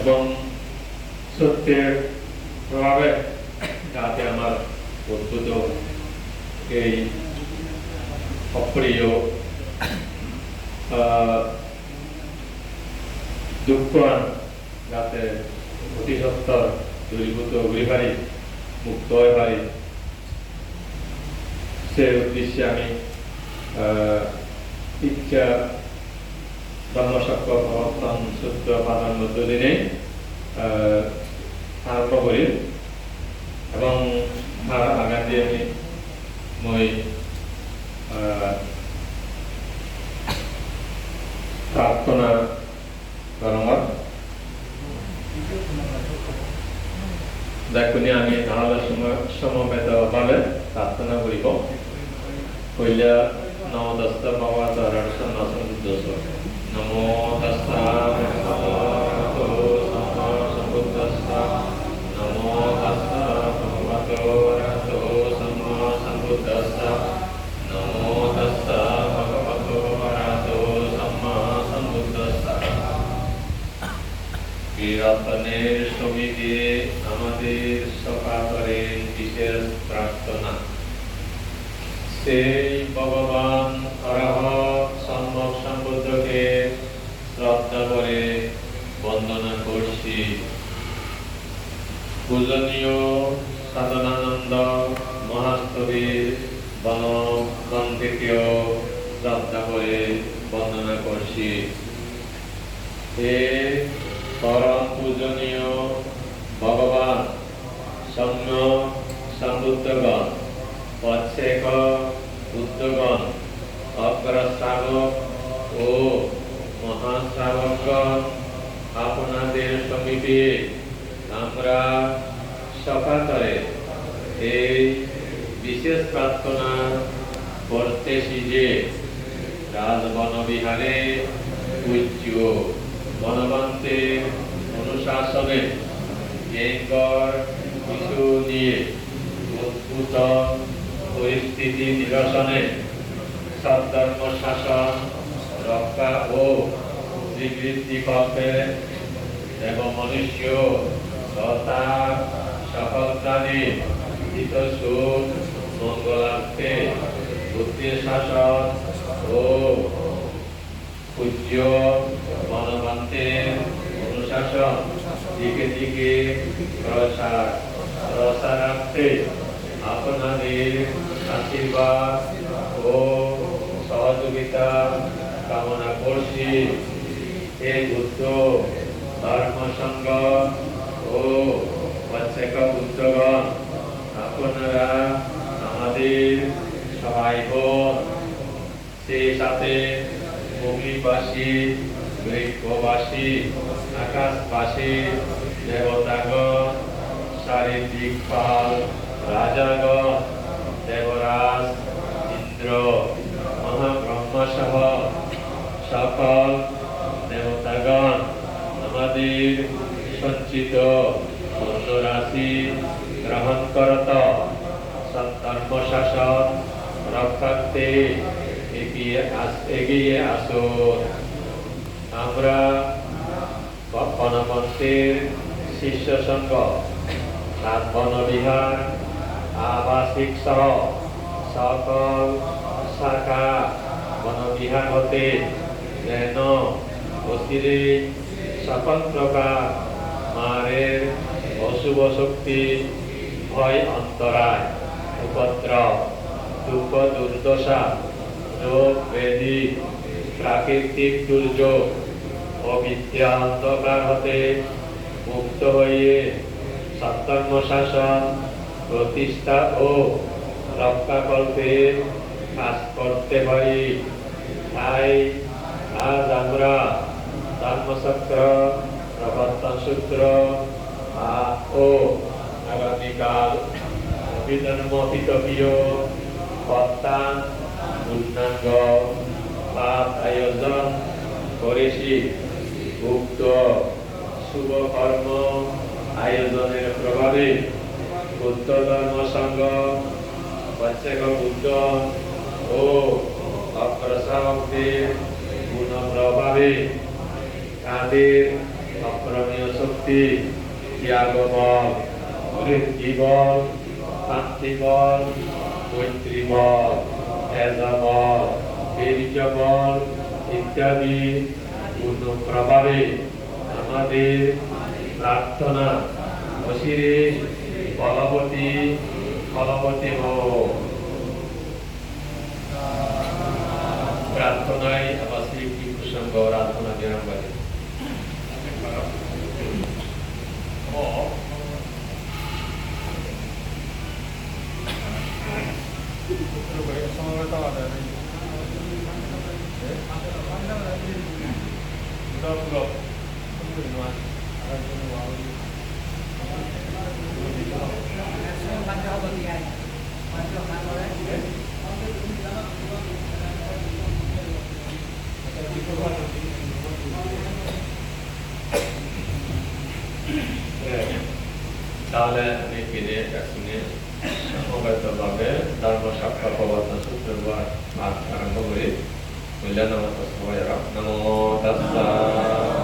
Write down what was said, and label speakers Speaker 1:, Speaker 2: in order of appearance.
Speaker 1: এবং সত্যের প্রভাবে যাতে আমার উদ্ভূত এই অপ্রিয় দুঃখ যাতে অতি সত্তর দূরীভূত হয়ে মুক্ত হয়ে পারি সে উদ্দেশ্যে আমি ইচ্ছা ধর্মসক্ষ প্রবর্তন সূত্র মধ্য দিনে আরম্ভ করি। এবং তার আগান দিয়ে আমি মই আহ, প্ৰাৰ্থনা গৰমত দেখুনি আমি নহ'লে সময় সমবেতভাৱে প্ৰাৰ্থনা কৰিব কৰিলে নম দস্ত বাবা সমিতি আমাদের করেন বিশেষ প্রার্থনা। সেই ভগবান অরহ শ্রদ্ধা করে বন্দনা করছি। পূজনীয় সাধনানন্দ মহাস্তবীর বনবন্ধিকেও শ্রদ্ধা করে বন্দনা করছি। হে পরম পূজনীয় ভগবান, সৌম্য সমুদ্রগণ পচ্ছেক বুদ্ধগণ অগ্রশ্রাবক ও মহাশ্রাবকগণ আপনাদের সমীপে আমরা সকাতরে এই বিশেষ প্রার্থনা করতেছি যে রাজবন বিহারে পূজ্য। বনবন্তের অনুশাসনে গেঙ্গর কিছু নিয়ে উদ্ভূত পরিস্থিতি নিরসনে সদ্ধর্ম শাসন রক্ষা ও স্বীকৃতি কল্পে এবং মনুষ্য তথা সকল প্রাণী হিত, সুখ, মঙ্গলার্থে বুদ্ধি শাসন ও পূজ্য মনবন্তের অনুশাসন দিকে দিকে প্রসার প্রসারার্থে আপনাদের আশীর্বাদ ও সহযোগিতা কামনা করছি। এই বুদ্ধ ধর্মসংঘ ও প্রত্যেক বুদ্ধগণ আপনারা আমাদের সহায় হন সেই সাথে ভূমিবাসী বৃক্ষবাসী আকাশবাসী দেবতাগণ শারীরিক পাল রাজাগণ, দেবরাজ, ইন্দ্র মহাব্রহ্ম সহ সকল দেবতাগণ আমাদের সঞ্চিত রাশি গ্রহণ করত। সত্কর্ম শাসন রক্ষার্থে এগিয়ে আস, এগিয়ে আসুন। আমরা বনপন্থের শিষ্য সংঘ বনবিহার আবাসিক সহ সকল শাখা বনবিহার হতে যেন সকল প্রকার মারের অশুভ শক্তি ভয় অন্তরায় উপদ্রব, দুঃখ দুর্দশা, রোগ, ব্যাধি প্রাকৃতিক দুর্যোগ অবিদ্যা অন্ধকার হতে মুক্ত হয়ে সত্কর্ম শাসন প্রতিষ্ঠা ও রক্ষাকল্পে কাজ করতে পারি তাই আজ আমরা ধর্মচক্র প্রবর্তন সূত্র ও আগামীকাল অভিধর্মপিতকীয় কর্তা পূর্ণাঙ্গ পাপ আয়োজন করেছি। উক্ত শুভ কর্ম আয়োজনের প্রভাবে বুদ্ধ ধর্ম সংঘ প্রত্যেক বুদ্ধ ও অগ্রসাবকদের গুণ প্রভাবে তাদের অপ্রমেয় শক্তি শক্তি ত্যাগ বল বৃদ্ধি বল শান্তি বল মৈত্রী বল তেজ বল বীর্য বল ইত্যাদি পূর্ণ প্রভাবে আমাদের প্রার্থনা অশিরে বলবতী ফলবতী হোক প্রার্থনায় আবার শ্রী কৃষ্ণ আরাধনা বিরাম করে। তাহলে আমি ফিরে শুনে সমবেতভাবে ধর্ম সাক্ষা প্রবর্তন পাঠ আরম্ভ করি 無駄なもとこやら、なもたっさ